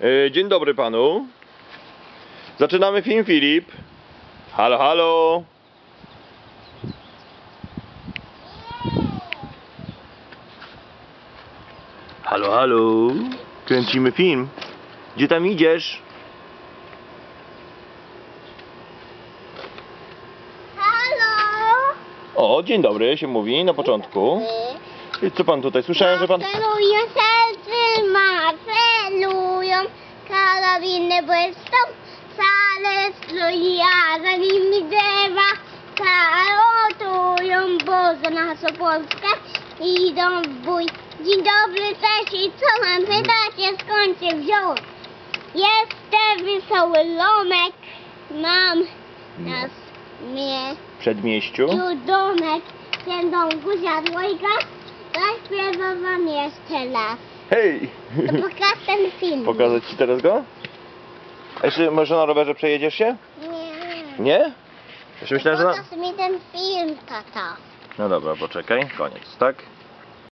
E, Dzień dobry panu. Zaczynamy film, Filip. Halo, halo. Halo, halo. Kręcimy film. Gdzie tam idziesz? Halo! O, dzień dobry się mówi na początku. I Co pan tutaj? Słyszałem, że pan... Celują serce karabiny błyską, sale struja, za nimi drzewa, salutują, bo za naszą Polskę idą w bój. Dzień dobry, cześć i co mam pytacie, skąd się wziął? Jestem wesoły lomek, mam na mnie W przedmieściu. domek, w tym domku siadło i zaśpiewa wam jeszcze raz. Hej! To pokaż ten film. Pokazać ci teraz go? A jeszcze może na rowerze przejedziesz się? Nie. Nie? Jeszcze myślałem, że na... Pokaż mi ten film, tata. No dobra, poczekaj. Koniec, tak?